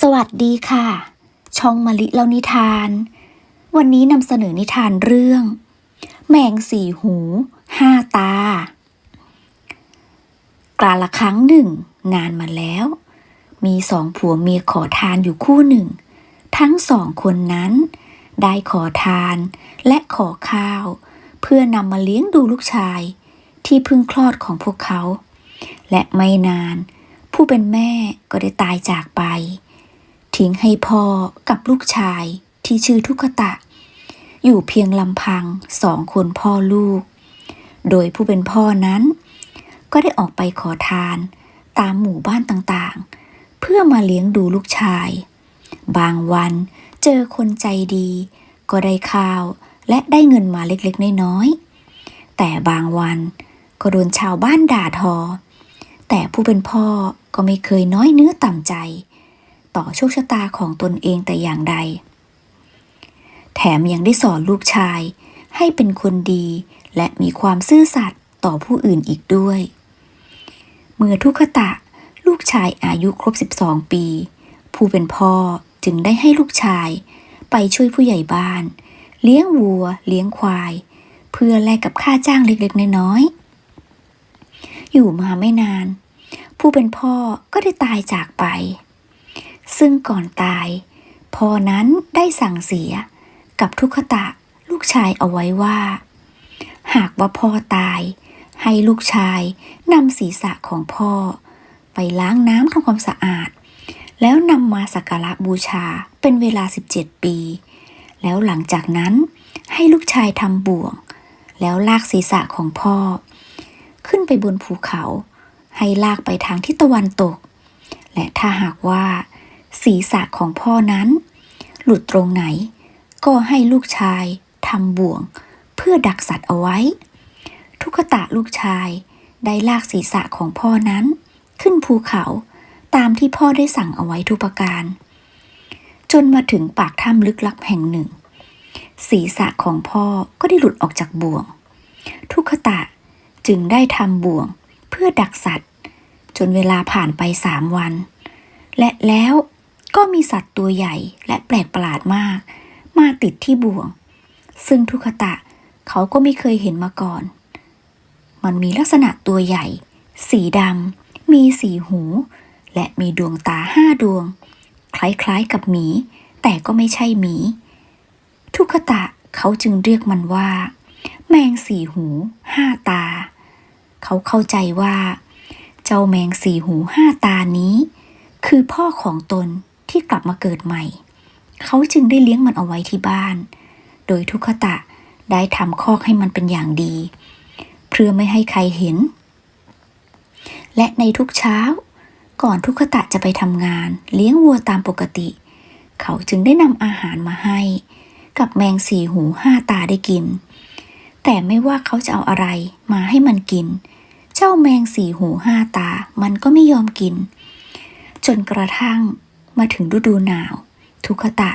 สวัสดีค่ะ ช่องมะลิเล่านิทาน วันนี้นำเสนอนิทานเรื่อง แมงสี่หูห้าตากาละครั้งหนึ่ง นานมาแล้ว มีสองผัวเมียขอทานอยู่คู่หนึ่ง ทั้งสองคนนั้น ได้ขอทานและขอข้าว เพื่อนำมาเลี้ยงดูลูกชาย ที่เพิ่งคลอดของพวกเขา และไม่นานผู้เป็นแม่ก็ได้ตายจากไป ทิ้งให้พ่อกับลูกชายที่ชื่อทุกตะ อยู่เพียงลำพังสองคนพ่อลูก โดยผู้เป็นพ่อนั้น ก็ได้ออกไปขอทานตามหมู่บ้านต่างๆ เพื่อมาเลี้ยงดูลูกชาย บางวันเจอคนใจดี ก็ได้ข้าวและได้เงินมาเล็กๆ น้อยๆ แต่บางวันก็โดนชาวบ้านด่าทอ แต่ผู้เป็นพ่อก็ไม่เคยน้อยเนื้อต่ำใจ ต่อโชคชะตาของตนเองแต่อย่างใด แถมยังได้สอนลูกชายให้เป็นคนดีและมีความซื่อสัตย์ต่อผู้อื่นอีกด้วย เมื่อทุกขตะลูกชายอายุครบ 12 ปี ผู้เป็นพ่อจึงได้ให้ลูกชายไปช่วยผู้ใหญ่บ้าน เลี้ยงวัว เลี้ยงควาย เพื่อแลกกับค่าจ้างเล็กๆ น้อยๆ อยู่มาไม่นาน ผู้เป็นพ่อก็ได้ตายจากไป ซึ่งก่อนตายพ่อนั้นได้สั่งเสียกับทุกขตะลูกชายเอาไว้ว่า หากว่าพ่อตาย ให้ลูกชายนำศีรษะของพ่อ ไปล้างน้ำทำความสะอาด แล้วนำมาสักการะบูชาเป็นเวลา 17 ปี แล้วหลังจากนั้นให้ลูกชายทำบ่วง แล้วลากศีรษะของพ่อ ขึ้นไปบนภูเขา ให้ลากไปทางทิศตะวันตก และถ้าหากว่า ศีรษะของพ่อนั้น หลุดตรงไหน ก็ให้ลูกชายทำบ่วง เพื่อดักสัตว์เอาไว้ ทุกตะลูกชายได้ลากศีรษะของพ่อนั้น ขึ้นภูเขาตามที่พ่อได้สั่งเอาไว้ทุกประการ จนมาถึงปากถ้ำลึกลับแห่งหนึ่ง ศีรษะของพ่อก็ได้หลุดออกจากบ่วง ทุกตะจึงได้ทำบ่วงเพื่อดักสัตว์ จนเวลาผ่านไปสามวัน และแล้ว ก็มีสัตว์ตัวใหญ่และแปลกประหลาดมาก มาติดที่บ่วง ซึ่งทุกขตะเขาก็ไม่เคยเห็นมาก่อน มันมีลักษณะตัวใหญ่ สีดำมีสีหู และมีดวงตาห้าดวง คล้ายๆกับหมี แต่ก็ไม่ใช่หมี ทุกขตะเขาจึงเรียกมันว่า แมงสีหูห้าตา เขาเข้าใจว่า เจ้าแมงสีหูห้าตานี้ คือพ่อของตน ที่กลับมาเกิดใหม่ เขาจึงได้เลี้ยงมันเอาไว้ที่บ้าน โดยทุกขตะได้ทำคอกให้มันเป็นอย่างดี เพื่อไม่ให้ใครเห็น และในทุกเช้า ก่อนทุกขตะจะไปทำงาน เลี้ยงวัวตามปกติ เขาจึงได้นำอาหารมาให้ กับแมงสี่หูห้าตาได้กิน แต่ไม่ว่าเขาจะเอาอะไรมาให้มันกิน เจ้าแมงสี่หูห้าตามันก็ไม่ยอมกิน จนกระทั่ง มาถึงฤดูหนาว ทุกตะ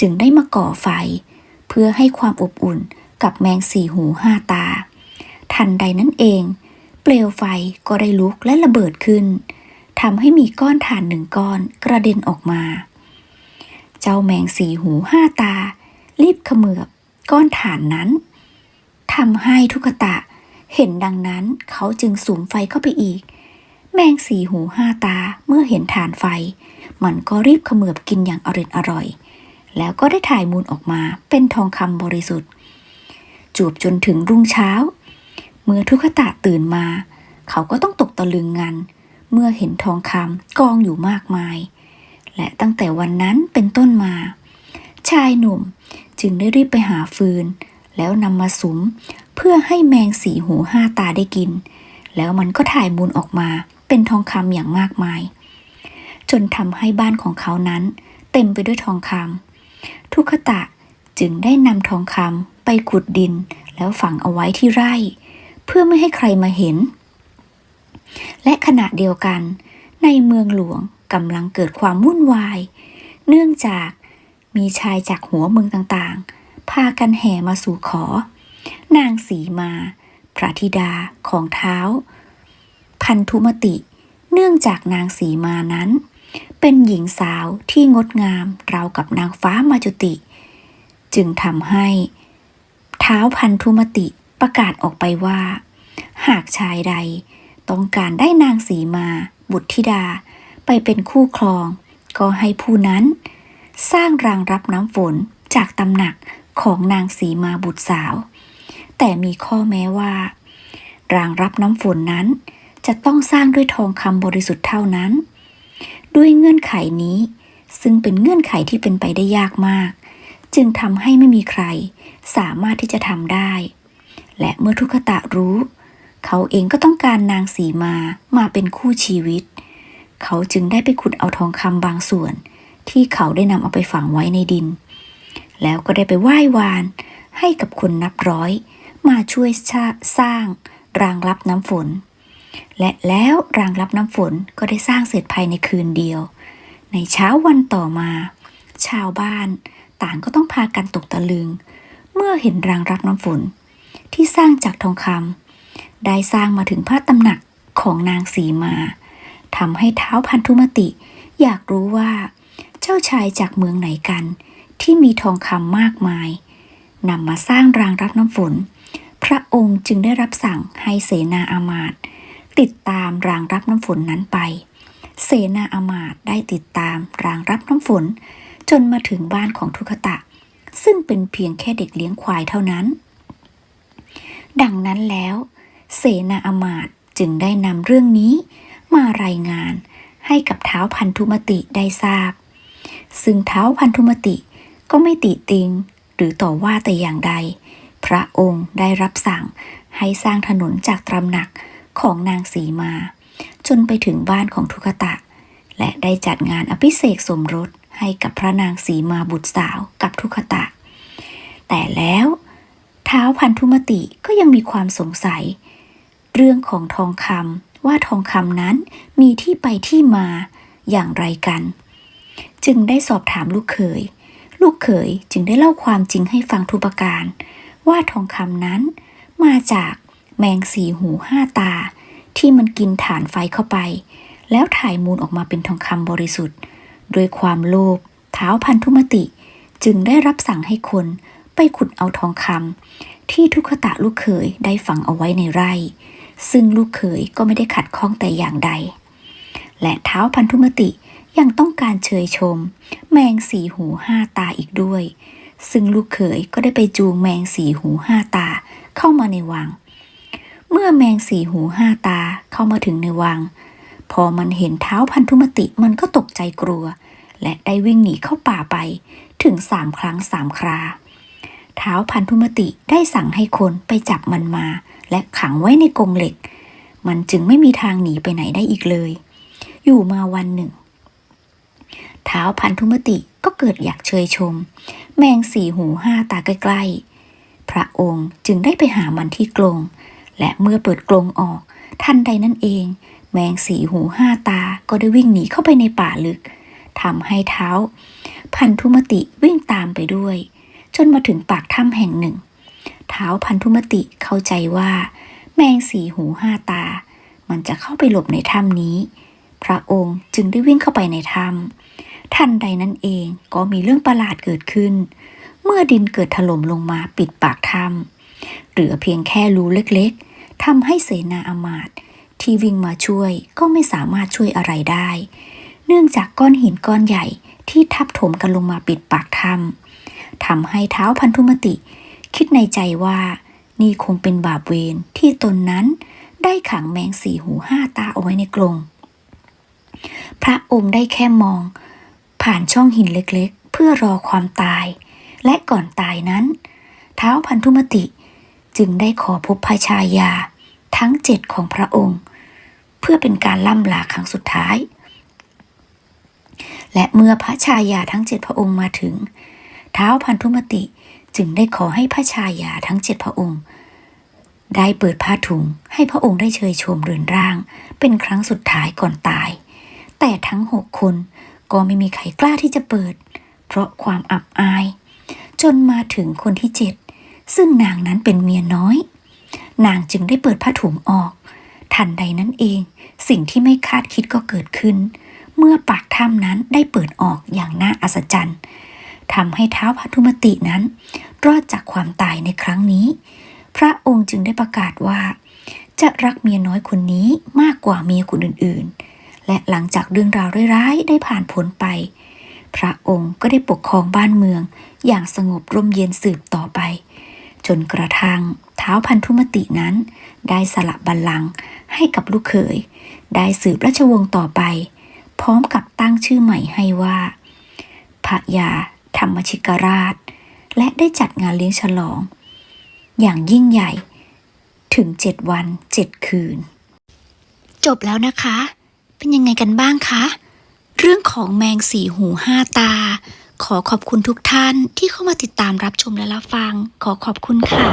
จึงได้มาก่อไฟ เพื่อให้ความอบอุ่นกับแมงสี่หูห้าตา ทันใดนั้นเอง เปลวไฟก็ได้ลุกและระเบิดขึ้นทำให้มีก้อนถ่านหนึ่งก้อนกระเด็นออกมา เจ้าแมงสี่หูห้าตา รีบเขมือบก้อนถ่านนั้นทำให้ทุกตะเห็นดังนั้นเขาจึงสูมไฟเข้าไปอีก แมงสี่หูห้าตาเมื่อเห็นฐานไฟ มันก็รีบเขมือบกินอย่างอร่อยอร่อย แล้วก็ได้ถ่ายมูลออกมาเป็นทองคำบริสุทธิ์จูบจนถึงรุ่งเช้า เมื่อทุกขตะตื่นมา เขาก็ต้องตกตะลึงงัน เมื่อเห็นทองคำกองอยู่มากมาย และตั้งแต่วันนั้นเป็นต้นมา ชายหนุ่มจึงได้รีบไปหาฟืน แล้วนำมาสุมเพื่อให้แมงสีหูห้าตาได้กิน แล้วมันก็ถ่ายมูลออกมาเป็นทองคำอย่างมากมาย จนทำให้บ้านของเขานั้น เต็มไปด้วยทองคำทุกขตะจึงได้นำทองคำไปขุดดิน แล้วฝังเอาไว้ที่ไร่ เพื่อไม่ให้ใครมาเห็น และขณะเดียวกัน ในเมืองหลวงกำลังเกิดความวุ่นวาย เนื่องจากมีชายจากหัวเมืองต่างๆ พากันแห่มาสู่ขอ นางสีมา พระธิดาของเท้า พันธุมติ เนื่องจากนางสีมานั้น เป็นหญิงสาวที่งดงามราวกับนางฟ้ามาจุติ จึงทำให้เท้าวพันธุมติประกาศออกไปว่า หากชายใดต้องการได้นางสีมาบุตรธิดาไปเป็นคู่ครอง ก็ให้ผู้นั้น สร้างรางรับน้ำฝนจากตำหนักของนางสีมาบุตรสาว แต่มีข้อแม้ว่า รางรับน้ำฝนนั้นจะต้องสร้างด้วยทองคำบริสุทธิ์เท่านั้น ด้วยเงื่อนไขนี้ ซึ่งเป็นเงื่อนไขที่เป็นไปได้ยากมาก จึงทำให้ไม่มีใครสามารถที่จะทำได้ และเมื่อทุกขตะรู้ เขาเองก็ต้องการนางสีมามาเป็นคู่ชีวิต เขาจึงได้ไปขุดเอาทองคำบางส่วน ที่เขาได้นำเอาไปฝังไว้ในดิน แล้วก็ได้ไปไหว้วานให้กับคนนับร้อย มาช่วยสร้างรางรับน้ำฝน และแล้วรางรับน้ำฝนก็ได้สร้างเสร็จภายในคืนเดียว ในเช้าวันต่อมา ชาวบ้านต่างก็ต้องพากันตกตะลึง เมื่อเห็นรางรับน้ำฝน ที่สร้างจากทองคำได้สร้างมาถึงพระตำหนักของนางสีมาทำให้เท้าพันธุมติ อยากรู้ว่า เจ้าชายจากเมืองไหนกัน ที่มีทองคำมากมายนำมาสร้างรางรับน้ำฝน พระองค์จึงได้รับสั่งให้เสนาอามาตย์ ติดตามรางรับน้ำฝนนั้นไป เสนาอามาตย์ได้ติดตามรางรับน้ำฝน จนมาถึงบ้านของทุกตะ ซึ่งเป็นเพียงแค่เด็กเลี้ยงควายเท่านั้น ดังนั้นแล้ว เสนาอามาตย์จึงได้นำเรื่องนี้มารายงานให้กับเท้าพันธุมติได้ทราบ ซึ่งเท้าพันธุมติก็ไม่ติติงหรือต่อว่าแต่อย่างใด พระองค์ได้รับสั่งให้สร้างถนนจากตรำหนัก ของนางสีมา จนไปถึงบ้านของทุกตะ และได้จัดงานอภิเษกสมรสให้กับพระนางสีมาบุตรสาวกับทุกตะ แต่แล้วเท้าพันธุมติก็ยังมีความสงสัย เรื่องของทองคำว่าทองคำนั้นมีที่ไปที่มาอย่างไรกัน จึงได้สอบถามลูกเขย ลูกเขยจึงได้เล่าความจริงให้ฟังทุกประการ ว่าทองคำนั้นมาจาก แมงสี่หูห้าตา ที่มันกินฐานไฟเข้าไป แล้วถ่ายมูลออกมาเป็นทองคำบริสุทธิ์ โดยความโลภเท้าพันธุมติ จึงได้รับสั่งให้คนไปขุดเอาทองคำที่ทุกขตะลูกเขยได้ฝังเอาไว้ในไร่ ซึ่งลูกเขยก็ไม่ได้ขัดข้องแต่อย่างใด และเท้าพันธุมติยังต้องการเชยชม แมงสี่หูห้าตาอีกด้วยซึ่งลูกเขยก็ได้ไปจูงแมงสีหูห้าตาเข้ามาในวัง เมื่อแมงสี่หูห้าตาเข้ามาถึงในวัง พอมันเห็นเท้าพันธุมติมันก็ตกใจกลัว และได้วิ่งหนีเข้าป่าไปถึงสามครั้งสามครา เท้าพันธุมติได้สั่งให้คนไปจับมันมา และขังไว้ในกรงเหล็ก มันจึงไม่มีทางหนีไปไหนได้อีกเลย อยู่มาวันหนึ่ง เท้าพันธุมติก็เกิดอยากเชยชม แมงสี่หูห้าตาใกล้ๆพระองค์จึงได้ไปหามันที่กรง และเมื่อเปิดกรงออก ทันใดนั่นเอง แมงสีหูห้าตาก็ได้วิ่งหนีเข้าไปในป่าลึกทำให้เท้า พันธุมติวิ่งตามไปด้วย จนมาถึงปากถ้ำแห่งหนึ่ง เท้าพันธุมติเข้าใจว่า แมงสีหูห้าตา มันจะเข้าไปหลบในถ้ำนี้ พระองค์จึงได้วิ่งเข้าไปในถ้ำทันใดนั้นเองก็มีเรื่องประหลาดเกิดขึ้น เมื่อดินเกิดถล่มลงมาปิดปากถ้ำเหลือเพียงแค่รูเล็กๆ ทำให้เสนาอามาตย์ที่วิ่งมาช่วยก็ไม่สามารถช่วยอะไรได้ เนื่องจากก้อนหินก้อนใหญ่ที่ทับถมกันลงมาปิดปากถ้ำทำให้เท้าพันธุมติ คิดในใจว่า นี่คงเป็นบาปเวรที่ตนนั้นได้ขังแมงสี่หูห้าตาเอาไว้ในกรงพระองค์ได้แค่มอง ผ่านช่องหินเล็กๆ เพื่อรอความตาย และก่อนตายนั้น เท้าพันธุมติจึงได้ขอพบพระชายา ทั้งเจ็ดของพระองค์ เพื่อเป็นการล่ำลาครั้งสุดท้าย และเมื่อพระชายาทั้งเจ็ดพระองค์มาถึง เท้าพันธุมติจึงได้ขอให้พระชายาทั้งเจ็ดพระองค์ ได้เปิดผ้าถุงให้พระองค์ได้เชยชมเรือนร่าง เป็นครั้งสุดท้ายก่อนตาย แต่ทั้งหกคนก็ไม่มีใครกล้าที่จะเปิด เพราะความอับอาย จนมาถึงคนที่เจ็ดซึ่งนางนั้นเป็นเมียน้อย นางจึงได้เปิดผ้าถุงออก ทันใดนั้นเอง สิ่งที่ไม่คาดคิดก็เกิดขึ้น เมื่อปากถ้ำนั้นได้เปิดออกอย่างน่าอัศจรรย์ทำให้เท้าพัทุมตินั้น รอดจากความตายในครั้งนี้ พระองค์จึงได้ประกาศว่า จะรักเมียน้อยคนนี้มากกว่าเมียคนอื่นๆ และหลังจากเรื่องราวร้ายๆได้ผ่านพ้นไป พระองค์ก็ได้ปกครองบ้านเมืองอย่างสงบร่มเย็นสืบต่อไป จนกระทั่งเท้าพันธุมตินั้น ได้สละบัลลังก์ให้กับลูกเขย ได้สืบราชวงศ์ต่อไป พร้อมกับตั้งชื่อใหม่ให้ว่าพระยาธรรมชิกราช และได้จัดงานเลี้ยงฉลอง อย่างยิ่งใหญ่ถึงเจ็ดวันเจ็ดคืน จบแล้วนะคะ เป็นยังไงกันบ้างคะ เรื่องของแมงสี่หูห้าตา ขอขอบคุณทุกท่านที่เข้ามาติดตามรับชมและรับฟัง ขอขอบคุณค่ะ